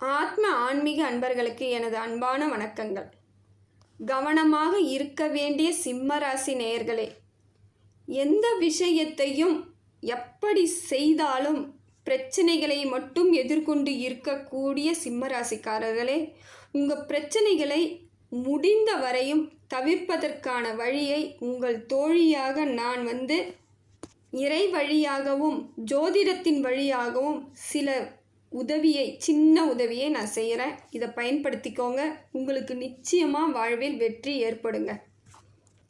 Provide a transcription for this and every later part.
ஆத்ம ஆன்மீக அன்பர்களுக்கு எனது அன்பான வணக்கங்கள். கவனமாக இருக்க வேண்டிய சிம்மராசி நேயர்களே எந்த விஷயத்தையும் எப்படி செய்தாலும் பிரச்சனைகளை மட்டும் எதிர்கொண்டு இருக்கக்கூடிய சிம்மராசிக்காரர்களே உங்கள் பிரச்சனைகளை முடிந்த வரையும் தவிர்ப்பதற்கான வழியை உங்கள் தோழியாக நான் வந்து இறை வழியாகவும் ஜோதிடத்தின் வழியாகவும் சில உதவியை சின்ன உதவியை நான் செய்கிறேன் இதை பயன்படுத்திக்கோங்க. உங்களுக்கு நிச்சயமாக வாழ்வில் வெற்றி ஏற்படுங்க.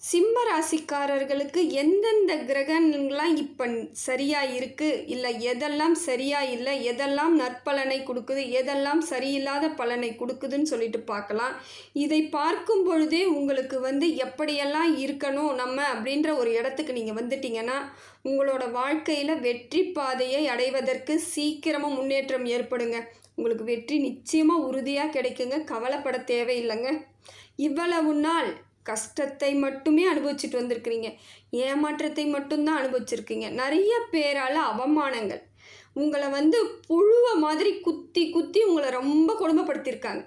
சிம்ம ராசிக்காரர்களுக்கு எந்தெந்த கிரகங்கள்லாம் இப்போ சரியாக இருக்குது இல்லை எதெல்லாம் சரியாக இல்லை? எதெல்லாம் நற்பலனை கொடுக்குது? எதெல்லாம் சரியில்லாத பலனை கொடுக்குதுன்னு சொல்லிட்டு பார்க்கலாம். இதை பார்க்கும் பொழுதே உங்களுக்கு வந்து எப்படியெல்லாம் இருக்கணும் நம்ம அப்படின்ற ஒரு இடத்துக்கு நீங்கள் வந்துட்டீங்கன்னா உங்களோட வாழ்க்கையில் வெற்றி பாதையை அடைவதற்கு சீக்கிரமாக முன்னேற்றம் ஏற்படுங்க. உங்களுக்கு வெற்றி நிச்சயமாக உறுதியாக கிடைக்குங்க. கவலைப்பட தேவையில்லைங்க. இவ்வளவு நாள் கஷ்டத்தை மட்டுமே அனுபவிச்சுட்டு வந்திருக்கிறீங்க. ஏமாற்றத்தை மட்டும்தான் அனுபவிச்சிருக்கீங்க. நிறைய பேரால் அவமானங்கள். உங்களை வந்து புழுவை மாதிரி குத்தி குத்தி உங்களை ரொம்ப கொடுமைப்படுத்தியிருக்காங்க.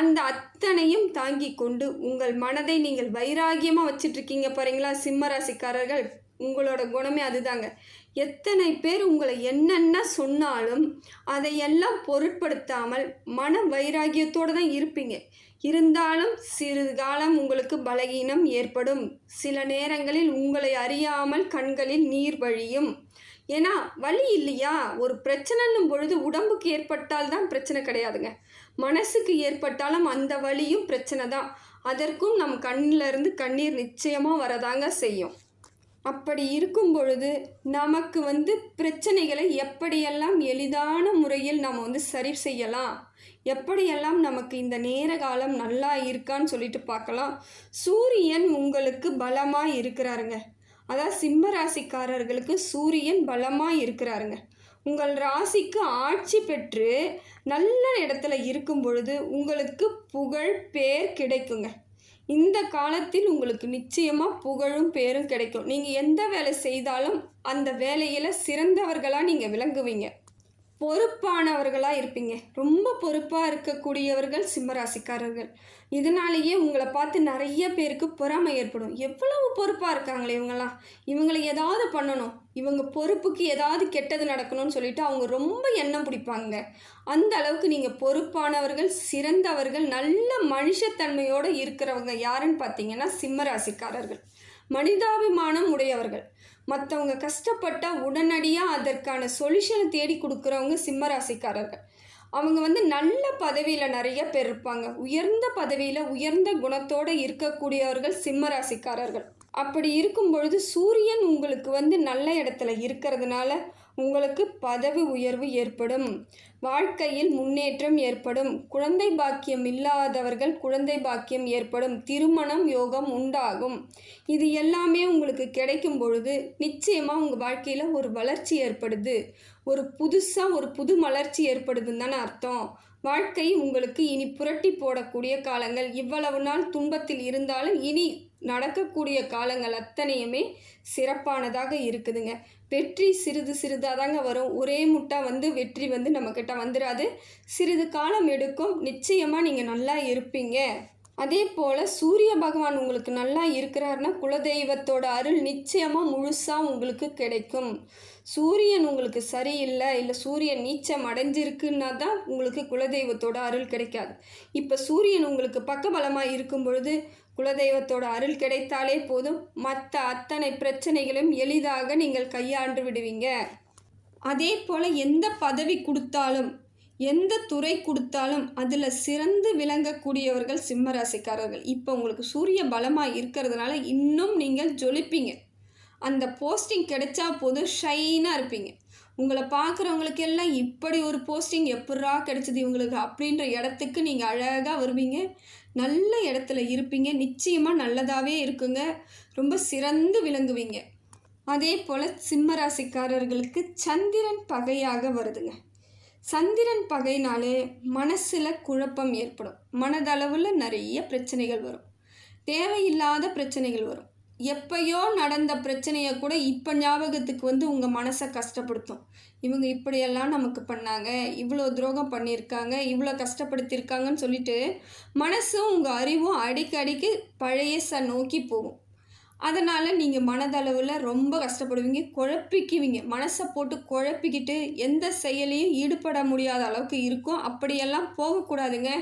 அந்த அத்தனையும் தாங்கி கொண்டு உங்கள் மனதை நீங்கள் வைராகியமாக வச்சிட்ருக்கீங்க பாருங்களா சிம்மராசிக்காரர்கள். உங்களோட குணமே அதுதாங்க. எத்தனை பேர் உங்களை என்னென்ன சொன்னாலும் அதையெல்லாம் பொருட்படுத்தாமல் மன வைராகியத்தோடு தான் இருப்பீங்க. இருந்தாலும் சிறிது காலம் உங்களுக்கு பலகீனம் ஏற்படும். சில நேரங்களில் உங்களை அறியாமல் கண்களில் நீர் வழியும். ஏன்னா வலி இல்லையா? ஒரு பிரச்சனைன்னும் பொழுது உடம்புக்கு ஏற்பட்டால் தான் பிரச்சனை கிடையாதுங்க. மனசுக்கு ஏற்பட்டாலும் அந்த வலியும் பிரச்சனை தான். அதற்கும் நம் கண்ணிலிருந்து கண்ணீர் நிச்சயமாக வரதாங்க செய்யும். அப்படி இருக்கும் பொழுது நமக்கு வந்து பிரச்சனைகளை எப்படியெல்லாம் எளிதான முறையில் நம்ம வந்து சரி செய்யலாம்? எப்படியெல்லாம் நமக்கு இந்த நேர காலம் நல்லா இருக்கான்னு சொல்லிட்டு பார்க்கலாம். சூரியன் உங்களுக்கு பலமாக இருக்கிறாருங்க. அதாவது சிம்ம ராசிக்காரர்களுக்கு சூரியன் பலமாக இருக்கிறாருங்க. உங்கள் ராசிக்கு ஆட்சி பெற்று நல்ல இடத்துல இருக்கும் பொழுது உங்களுக்கு புகழ் பேர் கிடைக்குங்க. இந்த காலத்தில் உங்களுக்கு நிச்சயமாக புகழும் பேரும் கிடைக்கும். நீங்கள் எந்த வேலை செய்தாலும் அந்த வேலையில் சிறந்தவர்களாக நீங்கள் விளங்குவீங்க. பொறுப்பானவர்களாக இருப்பீங்க. ரொம்ப பொறுப்பாக இருக்கக்கூடியவர்கள் சிம்மராசிக்காரர்கள். இதனாலேயே உங்களை பார்த்து நிறைய பேருக்கு பொறாமை ஏற்படும். எவ்வளவு பொறுப்பாக இருக்காங்களே இவங்களாம் இவங்களை ஏதாவது பண்ணணும். இவங்க பொறுப்புக்கு ஏதாவது கெட்டது நடக்கணும்னு சொல்லிட்டு அவங்க ரொம்ப எண்ணம் பிடிப்பாங்க. அந்த அளவுக்கு நீங்கள் பொறுப்பானவர்கள் சிறந்தவர்கள் நல்ல மனுஷத்தன்மையோடு இருக்கிறவங்க யாருன்னு பார்த்தீங்கன்னா சிம்மராசிக்காரர்கள். மனிதாபிமானம் உடையவர்கள். மற்றவங்க கஷ்டப்பட்டால் உடனடியாக அதற்கான சொல்யூஷனை தேடி கொடுக்குறவங்க சிம்மராசிக்காரர்கள். அவங்க வந்து நல்ல பதவியில் நிறைய பேர் இருப்பாங்க. உயர்ந்த பதவியில் உயர்ந்த குணத்தோடு இருக்கக்கூடியவர்கள் சிம்மராசிக்காரர்கள். அப்படி இருக்கும் பொழுது சூரியன் உங்களுக்கு வந்து நல்ல இடத்துல இருக்கிறதுனால உங்களுக்கு பதவி உயர்வு ஏற்படும். வாழ்க்கையில் முன்னேற்றம் ஏற்படும். குழந்தை பாக்கியம் இல்லாதவர்கள் குழந்தை பாக்கியம் ஏற்படும். திருமணம் யோகம் உண்டாகும். இது எல்லாமே உங்களுக்கு கிடைக்கும் பொழுது நிச்சயமாக உங்கள் வாழ்க்கையில் ஒரு வளர்ச்சி ஏற்படுது. ஒரு புதுசாக ஒரு புது மலர்ச்சி ஏற்படுதுன்னு தானே அர்த்தம். வாழ்க்கை உங்களுக்கு இனி புரட்டி போடக்கூடிய காலங்கள். இவ்வளவு நாள் துன்பத்தில் இருந்தாலும் இனி நடக்கக்கூடிய காலங்கள் அத்தனையுமே சிறப்பானதாக இருக்குதுங்க. வெற்றி சிறிது சிறிதாக தாங்க வரும். ஒரே முட்டா வந்து வெற்றி வந்து நம்மக்கிட்ட வந்துடாது சிறிது காலம் எடுக்கும். நிச்சயமாக நீங்கள் நல்லா இருப்பீங்க. அதே போல் சூரிய பகவான் உங்களுக்கு நல்லா இருக்கிறாருன்னா குலதெய்வத்தோட அருள் நிச்சயமாக முழுசாக உங்களுக்கு கிடைக்கும். சூரியன் உங்களுக்கு சரியில்லை இல்லை சூரியன் நீச்சம் அடைஞ்சிருக்குன்னா தான் உங்களுக்கு குலதெய்வத்தோட அருள் கிடைக்காது. இப்போ சூரியன் உங்களுக்கு பக்கபலமாக இருக்கும் பொழுது குலதெய்வத்தோட அருள் கிடைத்தாலே போதும். மற்ற அத்தனை பிரச்சனைகளும் எளிதாக நீங்கள் கையாண்டு விடுவீங்க. அதே போல் எந்த பதவி கொடுத்தாலும் எந்த துறை கொடுத்தாலும் அதில் சிறந்து விளங்கக்கூடியவர்கள் சிம்மராசிக்காரர்கள். இப்போ உங்களுக்கு சூரிய பலமாக இருக்கிறதுனால இன்னும் நீங்கள் ஜொலிப்பீங்க. அந்த போஸ்டிங் கிடைச்சா போதும் ஷைனாக இருப்பீங்க. உங்களை பார்க்குறவங்களுக்கு எல்லாம் இப்படி ஒரு போஸ்டிங் எப்படா கிடைச்சது இவங்களுக்கு அப்படின்ற இடத்துக்கு நீங்கள் அழகாக வருவீங்க. நல்ல இடத்துல இருப்பீங்க. நிச்சயமாக நல்லதாகவே இருக்குங்க. ரொம்ப சிறந்து விளங்குவீங்க. அதே போல் சிம்மராசிக்காரர்களுக்கு சந்திரன் பகையாக வருதுங்க. சந்திரன் பகைனாலே மனசில் குழப்பம் ஏற்படும். மனதளவில் நிறைய பிரச்சனைகள் வரும். தேவையில்லாத பிரச்சனைகள் வரும். எப்பயோ நடந்த பிரச்சனையை கூட இப்போ ஞாபகத்துக்கு வந்து உங்கள் மனசை கஷ்டப்படுத்தும். இவங்க இப்படியெல்லாம் நமக்கு பண்ணாங்க இவ்வளோ துரோகம் பண்ணியிருக்காங்க இவ்வளோ கஷ்டப்படுத்தியிருக்காங்கன்னு சொல்லிட்டு மனசும் உங்கள் அறிவும் அடிக்கடிக்கு பழையசை நோக்கி போகும். அதனால் நீங்கள் மனதளவில் ரொம்ப கஷ்டப்படுவீங்க குழப்பிக்குவீங்க. மனசை போட்டு குழப்பிக்கிட்டு எந்த செயலையும் ஈடுபட முடியாத அளவுக்கு இருக்கும். அப்படியெல்லாம் போகக்கூடாதுங்க.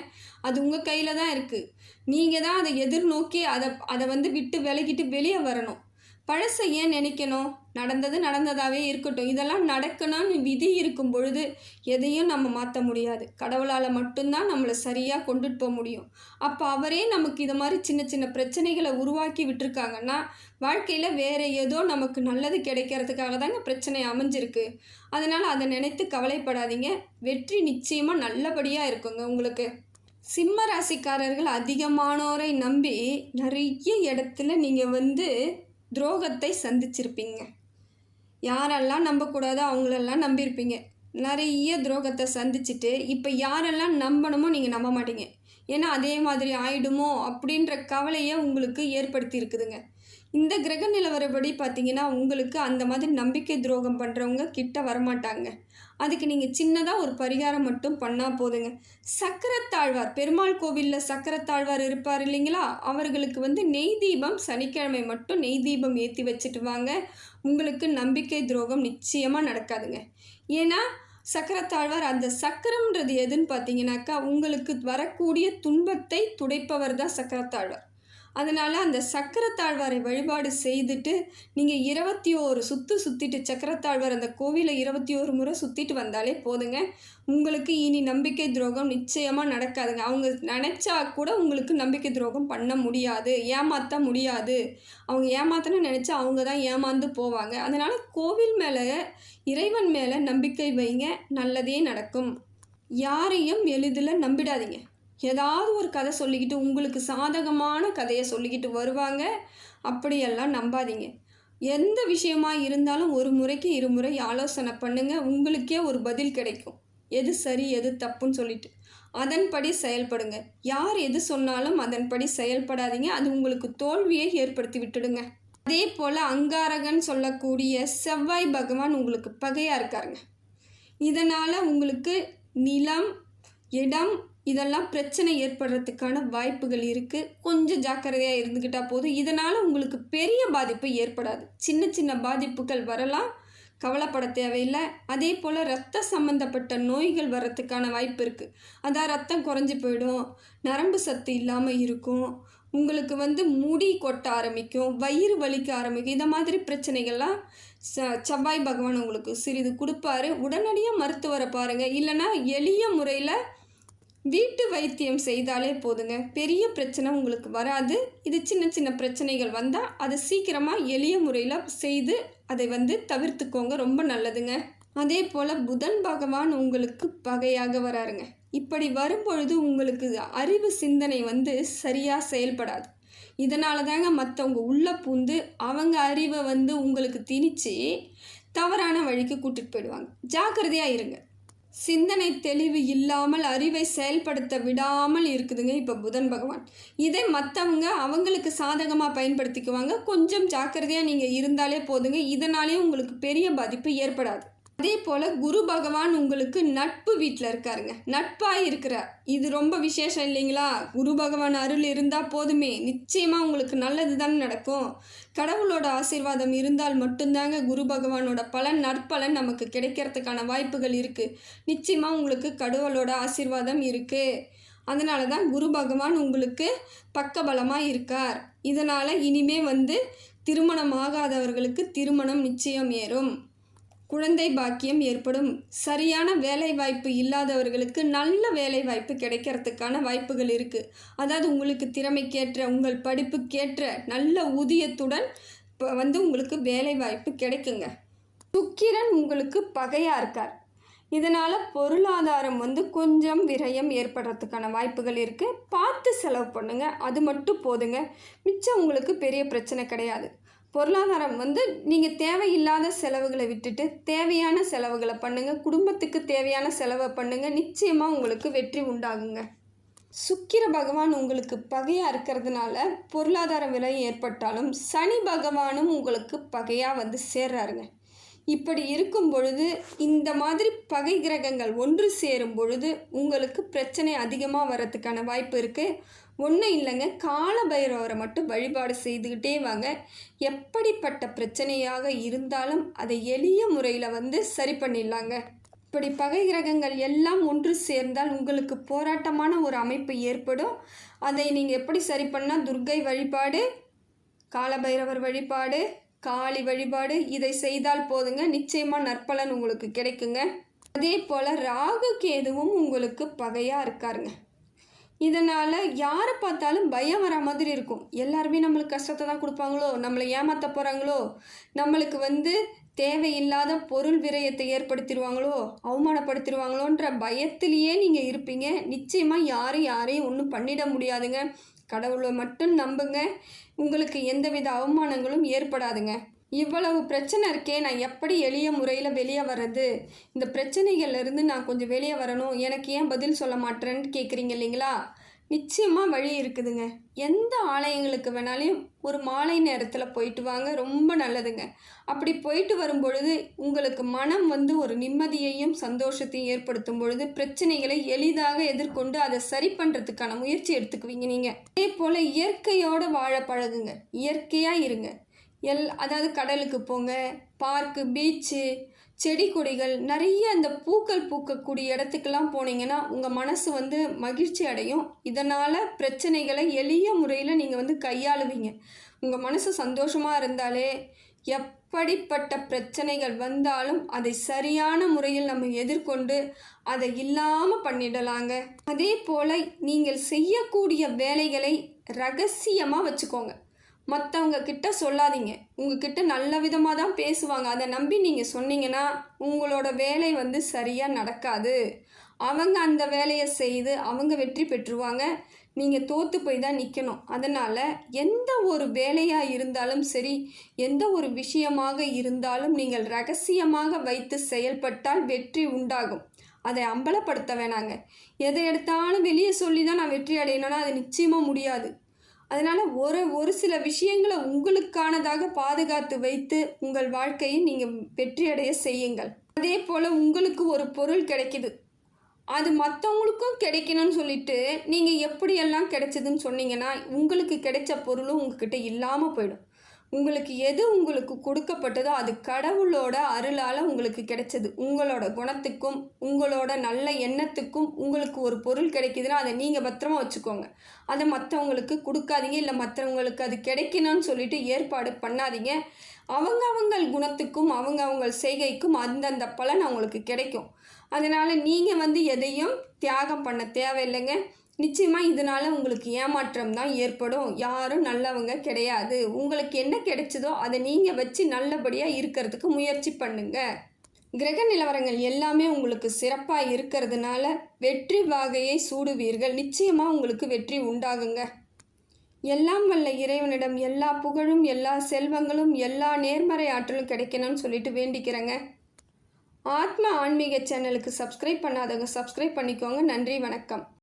அது உங்கள் கையில் தான் இருக்குது நீங்கள் தான் அதை எதிர்நோக்கி அதை அதை வந்து விட்டு விலகிட்டு வெளியே வரணும். பழசை ஏன் நினைக்கணும்? நடந்தது நடந்ததாகவே இருக்கட்டும். இதெல்லாம் நடக்கணும்னு விதி இருக்கும் பொழுது எதையும் நம்ம மாற்ற முடியாது. கடவுளால் மட்டும்தான் நம்மளை சரியாக கொண்டுட்டு போக முடியும். அப்போ அவரே நமக்கு இது மாதிரி சின்ன சின்ன பிரச்சனைகளை உருவாக்கி விட்டுருக்காங்கன்னா வாழ்க்கையில் வேறு ஏதோ நமக்கு நல்லது கிடைக்கிறதுக்காக தாங்க பிரச்சனை அமைஞ்சிருக்கு. அதனால் அதை நினைத்து கவலைப்படாதீங்க. வெற்றி நிச்சயமாக நல்லபடியாக இருக்குங்க உங்களுக்கு. சிம்ம ராசிக்காரர்கள் அதிகமானோரை நம்பி நிறைய இடத்துல நீங்கள் வந்து துரோகத்தை சந்திச்சிருப்பீங்க. யாரெல்லாம் நம்பக்கூடாதோ அவங்களெல்லாம் நம்பியிருப்பீங்க. நிறைய துரோகத்தை சந்திச்சுட்டு இப்போ யாரெல்லாம் நம்பணுமோ நீங்கள் நம்ப மாட்டீங்க. ஏன்னா அதே மாதிரி ஆயிடுமோ அப்படின்ற கவலையை உங்களுக்கு ஏற்படுத்தி இருக்குதுங்க இந்த கிரக நிலவரப்படி பார்த்தீங்கன்னா உங்களுக்கு அந்த மாதிரி நம்பிக்கை துரோகம் பண்ணுறவங்க கிட்ட வரமாட்டாங்க. அதுக்கு நீங்கள் சின்னதாக ஒரு பரிகாரம் மட்டும் பண்ணால் போதுங்க. சக்கரத்தாழ்வார் பெருமாள் கோவிலில் சக்கரத்தாழ்வார் இருப்பார் இல்லைங்களா? அவர்களுக்கு வந்து நெய் தீபம் சனிக்கிழமை மட்டும் நெய் தீபம் ஏற்றி வச்சுட்டு வாங்க. உங்களுக்கு நம்பிக்கை துரோகம் நிச்சயமாக நடக்காதுங்க. ஏன்னா சக்கரத்தாழ்வார் அந்த சக்கரம்ன்றது எதுன்னு பார்த்தீங்கன்னாக்கா உங்களுக்கு வரக்கூடிய துன்பத்தை துடைப்பவர் தான் சக்கரத்தாழ்வார். அதனால் அந்த சக்கரத்தாழ்வாரை வழிபாடு செய்துட்டு நீங்கள் இருபத்தி ஓரு சுற்று சுற்றிட்டு சக்கரத்தாழ்வார் அந்த கோவிலை இருபத்தி ஓரு முறை சுற்றிட்டு வந்தாலே போதுங்க. உங்களுக்கு இனி நம்பிக்கை துரோகம் நிச்சயமாக நடக்காதுங்க. அவங்க நினச்சா கூட உங்களுக்கு நம்பிக்கை துரோகம் பண்ண முடியாது ஏமாற்ற முடியாது. அவங்க ஏமாத்தணும்னு நினச்சா அவங்க தான் ஏமாந்து போவாங்க. அதனால் கோவில் மேலே இறைவன் மேலே நம்பிக்கை வைங்க நல்லதே நடக்கும். யாரையும் எளிதில் நம்பிடாதீங்க. ஏதாவது ஒரு கதை சொல்லிக்கிட்டு உங்களுக்கு சாதகமான கதையை சொல்லிக்கிட்டு வருவாங்க. அப்படியெல்லாம் நம்பாதீங்க. எந்த விஷயமா இருந்தாலும் ஒரு முறைக்கு இருமுறை ஆலோசனை பண்ணுங்கள் உங்களுக்கே ஒரு பதில் கிடைக்கும். எது சரி எது தப்புன்னு சொல்லிட்டு. அதன்படி செயல்படுங்க. யார் எது சொன்னாலும் அதன்படி செயல்படாதீங்க. அது உங்களுக்கு தோல்வியை ஏற்படுத்தி விட்டுடுங்க. அதே போல் அங்காரகன் சொல்லக்கூடிய செவ்வாய் பகவான் உங்களுக்கு பகையாக இருக்காருங்க. இதனால் உங்களுக்கு நிலம் இடம் இதெல்லாம் பிரச்சனை ஏற்படுறதுக்கான வாய்ப்புகள் இருக்குது கொஞ்சம் ஜாக்கிரதையாக இருந்துக்கிட்டால் போதும். இதனால் உங்களுக்கு பெரிய பாதிப்பு ஏற்படாது. சின்ன சின்ன பாதிப்புகள் வரலாம். கவலைப்பட தேவையில்லை. அதே போல் ரத்த சம்மந்தப்பட்ட நோய்கள் வர்றதுக்கான வாய்ப்பு இருக்குது அதான் ரத்தம் குறைஞ்சி போயிடும். நரம்பு சத்து இல்லாமல் இருக்கும். உங்களுக்கு வந்து முடி கொட்ட ஆரம்பிக்கும். வயிறு வலிக்க ஆரம்பிக்கும். இந்த மாதிரி பிரச்சனைகள்லாம் ச செவ்வாய் பகவான் உங்களுக்கு சிறிது கொடுப்பாரு. உடனடியாக மருத்துவரை பாருங்கள் இல்லைன்னா எளிய முறையில் வீட்டு வைத்தியம் செய்தாலே போதுங்க. பெரிய பிரச்சனை உங்களுக்கு வராது. இது சின்ன சின்ன பிரச்சனைகள் வந்தால் அதை சீக்கிரமாக எளிய முறையில் செய்து அதை வந்து தவிர்த்துக்கோங்க. ரொம்ப நல்லதுங்க. அதே போல் புதன் பகவான் உங்களுக்கு பகையாக வராருங்க. இப்படி வரும்பொழுது உங்களுக்கு அறிவு சிந்தனை வந்து சரியாக செயல்படாது. இதனால தாங்க மற்றவங்க உள்ளே பூந்து அவங்க அறிவை வந்து உங்களுக்கு திணிச்சு தவறான வழிக்கு கூட்டிகிட்டு போயிடுவாங்க. ஜாக்கிரதையாக இருங்க. சிந்தனை தெளிவு இல்லாமல் அறிவை செயல்படுத்த விடாமல் இருக்குதுங்க இப்போ புதன் பகவான். இதை மற்றவங்க அவங்களுக்கு சாதகமாக பயன்படுத்திக்குவாங்க. கொஞ்சம் ஜாக்கிரதையாக நீங்கள் இருந்தாலே போதுங்க. இதனாலே உங்களுக்கு பெரிய பாதிப்பு ஏற்படாது. அதே போல் குரு பகவான் உங்களுக்கு நட்பு வீட்டில் இருக்காருங்க. நட்பாக இருக்கிறார் இது ரொம்ப விசேஷம் இல்லைங்களா? குரு பகவான் அருள் இருந்தால் போதுமே. நிச்சயமாக உங்களுக்கு நல்லது தானே நடக்கும். கடவுளோட ஆசீர்வாதம் இருந்தால் மட்டும்தாங்க குரு பகவானோட பலன் நற்பலன் நமக்கு கிடைக்கிறதுக்கான வாய்ப்புகள் இருக்குது நிச்சயமாக உங்களுக்கு கடவுளோட ஆசீர்வாதம் இருக்குது அதனால தான் குரு பகவான் உங்களுக்கு பக்கபலமாக இருக்கார். இதனால் இனிமே வந்து திருமணம் ஆகாதவர்களுக்கு திருமணம் நிச்சயம் ஏறும். குழந்தை பாக்கியம் ஏற்படும். சரியான வேலை வாய்ப்பு இல்லாதவர்களுக்கு நல்ல வேலை வாய்ப்பு கிடைக்கிறதுக்கான வாய்ப்புகள் இருக்குது அதாவது உங்களுக்கு திறமைக்கேற்ற உங்கள் படிப்புக்கேற்ற நல்ல ஊதியத்துடன் இப்போ வந்து உங்களுக்கு வேலை வாய்ப்பு கிடைக்குங்க. சுக்கிரன் உங்களுக்கு பகையாக இருக்கார். இதனால் பொருளாதாரம் வந்து கொஞ்சம் விரயம் ஏற்படுறதுக்கான வாய்ப்புகள் இருக்குது பார்த்து செலவு பண்ணுங்கள் அது மட்டும் போதுங்க. மிச்சம் உங்களுக்கு பெரிய பிரச்சனை கிடையாது. பொருளாதாரம் வந்து நீங்கள் தேவையில்லாத செலவுகளை விட்டுட்டு தேவையான செலவுகளை பண்ணுங்கள் குடும்பத்துக்கு தேவையான செலவை பண்ணுங்கள் நிச்சயமாக உங்களுக்கு வெற்றி உண்டாகுங்க. சுக்கிர பகவான் உங்களுக்கு பகையாக இருக்கிறதுனால பொருளாதார விலை ஏற்பட்டாலும் சனி பகவானும் உங்களுக்கு பகையாக வந்து சேர்றாருங்க. இப்படி இருக்கும் பொழுது இந்த மாதிரி பகை கிரகங்கள் ஒன்று சேரும் பொழுது உங்களுக்கு பிரச்சனை அதிகமாக வரத்துக்கான வாய்ப்பு இருக்குது ஒன்றும் இல்லைங்க. கால பைரவரை மட்டும் வழிபாடு செய்துக்கிட்டே வாங்க. எப்படிப்பட்ட பிரச்சனையாக இருந்தாலும் அதை எளிய முறையில் வந்து சரி பண்ணிடலாங்க. இப்படி பகை கிரகங்கள் எல்லாம் ஒன்று சேர்ந்தால் உங்களுக்கு போராட்டமான ஒரு அமைப்பு ஏற்படும். அதை நீங்கள் எப்படி சரி பண்ணால் துர்கை வழிபாடு காலபைரவர் வழிபாடு காளி வழிபாடு இதை செய்தால் போதுங்க. நிச்சயமாக நற்பலன் உங்களுக்கு கிடைக்குங்க. அதே போல் ராகு கேதுவும் உங்களுக்கு பகையாக இருக்காருங்க. இதனால் யாரை பார்த்தாலும் பயம் வர மாதிரி இருக்கும். எல்லாருமே நம்மளுக்கு கஷ்டத்தை தான் கொடுப்பாங்களோ? நம்மளை ஏமாற்ற போகிறாங்களோ நம்மளுக்கு வந்து தேவையில்லாத பொருள் விரயத்தை ஏற்படுத்திடுவாங்களோ? அவமானப்படுத்திடுவாங்களோன்ற பயத்திலேயே நீங்கள் இருப்பீங்க. நிச்சயமாக யாரும் யாரையும் ஒன்றும் பண்ணிட முடியாதுங்க. கடவுளை மட்டும் நம்புங்க. உங்களுக்கு எந்தவித அவமானங்களும் ஏற்படாதுங்க. இவ்வளவு பிரச்சனை இருக்கே நான் எப்படி எளிய முறையில் வெளியே வர்றது? இந்த பிரச்சனைகள்லேருந்து நான் கொஞ்சம் வெளியே வரணும். எனக்கு ஏன் பதில் சொல்ல மாட்டேன்னு கேட்குறீங்க இல்லைங்களா? நிச்சயமாக வழி இருக்குதுங்க. எந்த ஆலயங்களுக்கு வேணாலையும் ஒரு மாலை நேரத்தில் போயிட்டு வாங்க. ரொம்ப நல்லதுங்க. அப்படி போயிட்டு வரும்பொழுது உங்களுக்கு மனம் வந்து ஒரு நிம்மதியையும் சந்தோஷத்தையும் ஏற்படுத்தும் பொழுது பிரச்சனைகளை எளிதாக எதிர்கொண்டு அதை சரி பண்ணுறதுக்கான முயற்சி எடுத்துக்குவீங்க நீங்கள் அதே போல் இயற்கையோடு வாழ பழகுங்க. இயற்கையாக இருங்க. எல் அதாவது கடலுக்கு போங்க பார்க்கு பீச்சு செடி கொடிகள் நிறைய அந்த பூக்கள் பூக்கக்கூடிய இடத்துக்கெல்லாம் போனீங்கன்னா உங்கள் மனசு வந்து மகிழ்ச்சி அடையும். இதனால் பிரச்சனைகளை எளிய முறையில் நீங்கள் வந்து கையாளுவீங்க. உங்கள் மனசு சந்தோஷமாக இருந்தாலே எப்படிப்பட்ட பிரச்சனைகள் வந்தாலும் அதை சரியான முறையில் நம்ம எதிர்கொண்டு அதை இல்லாமல் பண்ணிடலாங்க. அதே போல் நீங்கள் செய்யக்கூடிய வேலைகளை ரகசியமாக வச்சுக்கோங்க. மற்றவங்க கிட்ட சொல்லாதீங்க. உங்ககிட்ட நல்ல விதமாக தான் பேசுவாங்க. அதை நம்பி நீங்கள் சொன்னீங்கன்னா உங்களோட வேலை வந்து சரியாக நடக்காது. அவங்க அந்த வேலையை செய்து அவங்க வெற்றி பெற்றுருவாங்க நீங்கள் தோற்று போய் தான் நிற்கணும் அதனால் எந்த ஒரு வேலையாக இருந்தாலும் சரி எந்த ஒரு விஷயமாக இருந்தாலும் நீங்கள் ரகசியமாக வைத்து செயல்பட்டால் வெற்றி உண்டாகும். அதை அம்பலப்படுத்த வேணாங்க. எதை எடுத்தாலும் வெளியே சொல்லி தான் நான் வெற்றி அடையணும்னா அது நிச்சயமாக முடியாது. அதனால் ஒரு ஒரு சில விஷயங்களை உங்களுக்கானதாக பாதுகாத்து வைத்து உங்கள் வாழ்க்கையை நீங்கள் வெற்றியடைய செய்யுங்கள். அதே போல் உங்களுக்கு ஒரு பொருள் கிடைக்கிது. அது மற்றவங்களுக்கும் கிடைக்கணும்னு சொல்லிட்டு நீங்கள் எப்படியெல்லாம் கிடைச்சதுன்னு சொன்னீங்கன்னா உங்களுக்கு கிடைச்ச பொருளும் உங்ககிட்ட இல்லாமல் போயிடும். உங்களுக்கு எது உங்களுக்கு கொடுக்கப்பட்டதோ அது கடவுளோட அருளால் உங்களுக்கு கிடைச்சது. உங்களோட குணத்துக்கும் உங்களோட நல்ல எண்ணத்துக்கும் உங்களுக்கு ஒரு பொருள் கிடைக்குதுன்னா அதை நீங்கள் பத்திரமா வச்சுக்கோங்க. அதை மற்றவங்களுக்கு கொடுக்காதீங்க இல்லை மற்றவங்களுக்கு அது கிடைக்கணும்னு சொல்லிட்டு ஏற்பாடு பண்ணாதீங்க. அவங்க அவங்க குணத்துக்கும் அவங்க அவங்க செய்கைக்கும் அந்தந்த பலன் அவங்களுக்கு கிடைக்கும். அதனால் நீங்கள் வந்து எதையும் தியாகம் பண்ண தேவையில்லைங்க. நிச்சயமாக இதனால் உங்களுக்கு ஏமாற்றம் தான் ஏற்படும். யாரும் நல்லவங்க கிடையாது. உங்களுக்கு என்ன கிடைச்சதோ அதை நீங்கள் வச்சு நல்லபடியாக இருக்கிறதுக்கு முயற்சி பண்ணுங்க. கிரக நிலவரங்கள் எல்லாமே உங்களுக்கு சிறப்பாக இருக்கிறதுனால வெற்றி வாகையை சூடுவீர்கள். நிச்சயமாக உங்களுக்கு வெற்றி உண்டாகுங்க. எல்லாம் வல்ல இறைவனிடம் எல்லா புகழும் எல்லா செல்வங்களும் எல்லா நேர்மறை ஆற்றலும் கிடைக்கணும்னு சொல்லிட்டு வேண்டிக்கிறேங்க. ஆத்ம ஆன்மீக சேனலுக்கு சப்ஸ்கிரைப் பண்ணாதவங்க சப்ஸ்கிரைப் பண்ணிக்கோங்க. நன்றி வணக்கம்.